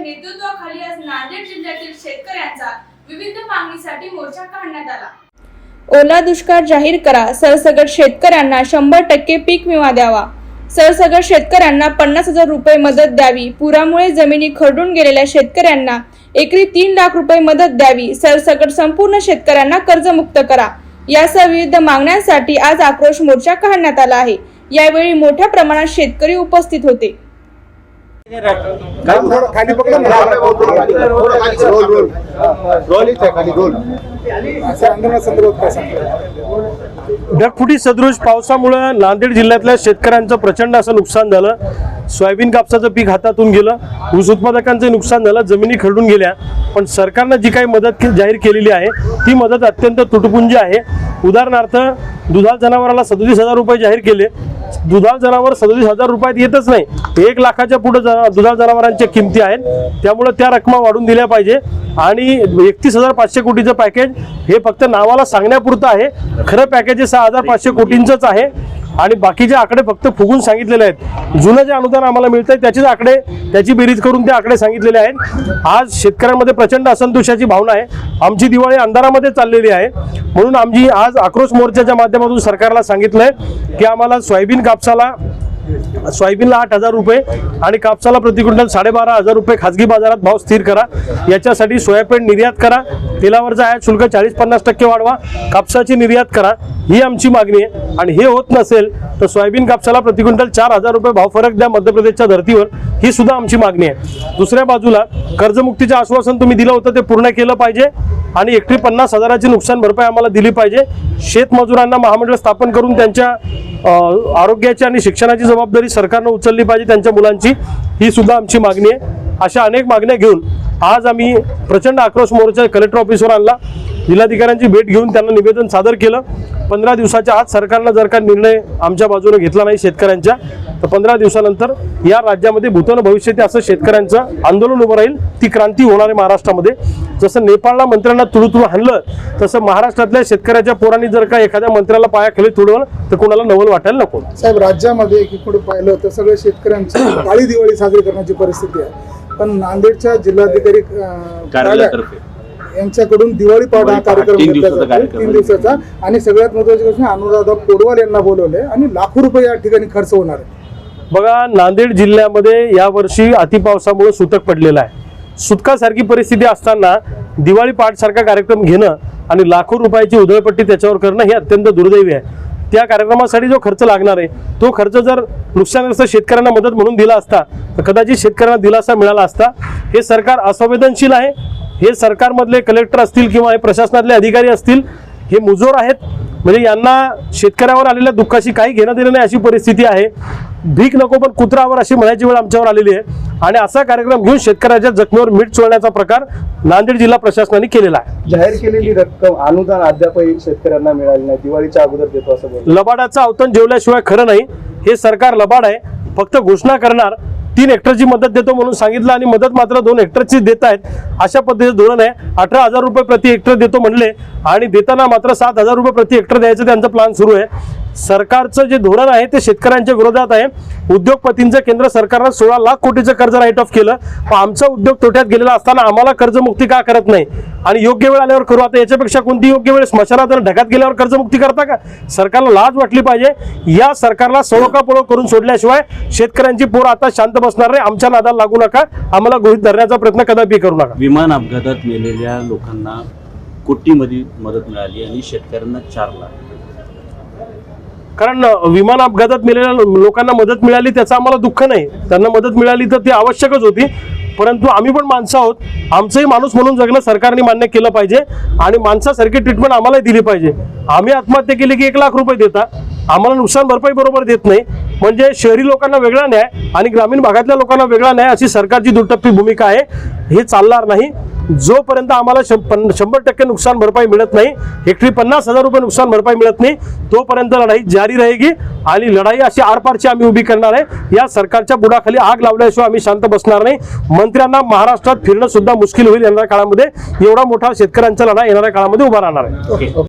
नेतृत्वाखाली आज नांदेड जिल्ह्यातील शेतकऱ्यांचा विविध मागणीसाठी मोर्चा काढण्यात आला. ओला दुष्काळ जाहीर करा सरसगट शेतकऱ्यांना शंभर टक्के पीक विमा द्यावा. सरसगट शेतकऱ्यांना पन्नास हजार रुपये मदत द्यावी. पुरामुळे जमिनी खरडून गेलेल्या शेतकऱ्यांना एकरी तीन लाख रुपये मदत द्यावी. सरसगट संपूर्ण शेतकऱ्यांना कर्जमुक्त करा. यासह विविध मागण्यांसाठी आज आक्रोश मोर्चा काढण्यात आला आहे. यावेळी मोठ्या प्रमाणात शेतकरी उपस्थित होते. थोडं खाली पकडा. ना. रोल रोल रोल इथे खाली रोल असं आंदोलनासंदर्भात काय सांगता ढगफुटी सदृश पावसामुळे नांदेड जिल्ह्यातल्या शेतकऱ्यांचं प्रचंड असं नुकसान झालं. सोयाबीन कापसाचं पीक हातातून गेलं. ऊस उत्पादकांचं नुकसान झालं. जमिनी खरडून गेल्या. पण सरकारनं जी काही मदत जाहीर केलेली आहे ती मदत अत्यंत तुटपुंजी आहे. उदाहरणार्थ दुधाळ जनावराला सदोतीस हजार रुपये जाहीर केले. दुधाळ जनावर सदोतीस हजार रुपयात येतच नाही. एक लाखाच्या पुढे दुधाळ जनावरांच्या किमती आहेत. त्यामुळे त्या रकमा वाढून दिल्या पाहिजे. आणि एकतीस हजार पाचशे कोटीचं पॅकेज हे फक्त नावाला सांगण्यापुरतं आहे. खरं पॅकेज हे सहा हजार पाचशे कोटींचंच आहे. आणि बाकीचे आकडे फक्त फुगून सांगितलेले आहेत जुनं जे अनुदान आम्हाला मिळतंय त्याचेच आकडे त्याची बेरीज करून ते आकडे सांगितलेले आहेत. आज शेतकऱ्यांमध्ये प्रचंड असंतोषाची भावना आहे. आमची दिवाळी अंधारामध्ये चाललेली आहे. म्हणून आमची आज आक्रोश मोर्चाच्या माध्यमातून सरकारला सांगितलं आहे की आम्हाला सोयाबीन कापसाला सोयाबीनला आठ हजार रुपये आणि कापसाला प्रतिकुंटल साडेबारा हजार रुपये खाजगी बाजारात भाव स्थिर करा. याच्यासाठी सोयाबीन निर्यात करा. तेलावरचं आयात शुल्क चाळीस पन्नास टक्के वाढवा. कापसाची निर्यात करा. ही आमची मागणी आहे. आणि हे होत नसेल तर सोयाबीन कापसाला प्रति क्विंटल चार हजार रुपये भाव फरक द्या मध्य प्रदेशच्या धर्तीवर. ही सुद्धा आमची मागणी आहे. दुसऱ्या बाजूला कर्जमुक्तीचे आश्वासन तुम्ही दिलं होतं ते पूर्ण केलं पाहिजे आणि एकटी पन्नास हजाराची नुकसान भरपाई आम्हाला दिली पाहिजे. शेतमजुरांना महामंडळ स्थापन करून त्यांच्या आरोग्याची आणि शिक्षणाची जबाबदारी सरकारनं उचलली पाहिजे त्यांच्या मुलांची. ही सुद्धा आमची मागणी आहे. अशा अनेक मागण्या घेऊन आज आम्ही प्रचंड आक्रोश मोर्चा कलेक्टर ऑफिसवर आणला. जिल्हाधिकाऱ्यांची भेट घेऊन त्यांना निवेदन सादर केलं. पंधरा दिवसाच्या आत सरकारनं जर का निर्णय आमच्या बाजूने घेतला नाही शेतकऱ्यांच्या तर पंधरा दिवसानंतर या राज्यामध्ये भूतन भविष्यात असं शेतकऱ्यांचं आंदोलन उभं राहील. ती क्रांती होणार आहे महाराष्ट्रामध्ये. जसं नेपाळला मंत्र्यांना तुळू तुळू हाणलं तसं महाराष्ट्रातल्या शेतकऱ्याच्या पोरांनी जर का एखाद्या मंत्र्याला पायाखाली तुडवलं तर कोणाला नवल वाटायला नको. साहेब राज्यामध्ये एकीकडे पाहिलं तर सगळ्या शेतकऱ्यांची काळी दिवाळी साजरी करण्याची परिस्थिती आहे. पण नांदेडच्या जिल्हाधिकारी कार्यालयातर्फे. यांच्याकडून दिवाळी पाडा हा कार्यक्रम तीन घेतला दिवसाचा जातो. कार्यक्रम तीन आहे. दिवसाचा आणि सगळ्यात महत्वाची गोष्ट अनुराधा पोडवाल यांना बोलवले आणि लाखो रुपये या ठिकाणी खर्च होणार आहे. बघा नांदेड जिल्ह्यामध्ये यावर्षी अतिपावसामुळे सुतक पडलेलं आहे. सुतकासारखी परिस्थिती असताना दिवाळी पाठसारखा कार्यक्रम घेणं आणि लाखो रुपयाची उधळपट्टी त्याच्यावर करणं हे अत्यंत दुर्दैवी आहे. त्या कार्यक्रमासाठी जो खर्च लागणार आहे तो खर्च जर नुकसानग्रस्त शेतकऱ्यांना मदत म्हणून दिला असता तर कदाचित शेतकऱ्यांना दिलासा मिळाला असता हे सरकार असंवेदनशील आहे हे सरकारमधले कलेक्टर असतील किंवा हे प्रशासनातले अधिकारी असतील हे मुजोर आहेत. म्हणजे यांना शेतकऱ्यावर आलेल्या दुःखाशी काही घेणं देणं नाही अशी परिस्थिती आहे. भीक नको पण कुत्रावर अशी म्हणायची वेळ आमच्यावर आलेली आहे. आणि असा कार्यक्रम घेऊन शेतकऱ्याच्या जखमेवर मीठ चोळण्याचा प्रकार नांदेड जिल्हा प्रशासनाने केलेला आहे. जाहीर केलेली रक्कम अनुदान अद्यापही शेतकऱ्यांना मिळाली नाही. दिवाळीच्या अगोदर देतो असं लबाडाचं अवतन जेवल्याशिवाय खरं नाही. हे सरकार लबाड आहे. फक्त घोषणा करणार. तीन हेक्टरची मदत देतो म्हणून सांगितलं आणि मदत मात्र दोन हेक्टरची देत आहेत. अशा पद्धतीचं धोरण आहे. अठरा हजार रुपये प्रति हेक्टर देतो म्हणले आणि देताना मात्र सात हजार रुपये प्रति हेक्टर द्यायचं त्यांचं प्लॅन सुरू आहे. सरकारचं जे धोरण आहे ते शेतकऱ्यांच्या विरोधात आहे. उद्योगपतींचं केंद्र सरकारनं सोळा लाख कोटीचं कर्ज राईट ऑफ केलं. पण आमचा उद्योग तोट्यात गेलेला असताना आम्हाला कर्जमुक्ती का करत नाही? आणि योग्य वेळ आल्यावर करू. आता याच्यापेक्षा कोणती योग्य वेळ? स्मशानात आणि ढगात गेल्यावर कर्जमुक्ती करता का? सरकारला लाज वाटली पाहिजे. या सरकारला सळोकापळो करून सोडल्याशिवाय शेतकऱ्यांची पोर आता शांत बसणार नाही. आमच्या नादाला लागू नका. आम्हाला गृहित धरण्याचा प्रयत्न कदापि करू नका. विमान अपघातात मेलेल्या लोकांना कोटीमध्ये मदत मिळाली आणि शेतकऱ्यांना चार लाख. कारण विमान अपघातात मिळालेल्या लोकांना मदत मिळाली त्याचं आम्हाला दुःख नाही. त्यांना मदत मिळाली तर ती आवश्यकच होती. परंतु आम्ही पण माणसं आहोत. आमचंही माणूस म्हणून जगणं सरकारने मान्य केलं पाहिजे आणि माणसासारखी ट्रीटमेंट आम्हालाही दिली पाहिजे. आम्ही आत्महत्या केली की एक लाख रुपये देता. आम्हाला नुकसान भरपाई बरोबर देत नाही. म्हणजे शहरी लोकांना वेगळा न्याय आणि ग्रामीण भागातल्या लोकांना वेगळा न्याय अशी सरकारची दुटप्पी भूमिका आहे. हे चालणार नाही. जोपर्यंत आम्हाला शंभर टक्के नुकसान भरपाई मिळत नाही हेक्टरी पन्नास हजार रुपये नुकसान भरपाई मिळत नाही तोपर्यंत लढाई जारी राहील आणि लढाई अशी आरपारची आम्ही उभी करणार आहे. या सरकारच्या बुडाखाली आग लावल्याशिवाय आम्ही शांत बसणार नाही. मंत्र्यांना महाराष्ट्रात फिरणं सुद्धा मुश्किल होईल येणाऱ्या काळामध्ये. एवढा मोठा शेतकऱ्यांचा लढा येणाऱ्या काळामध्ये उभा राहणार आहे.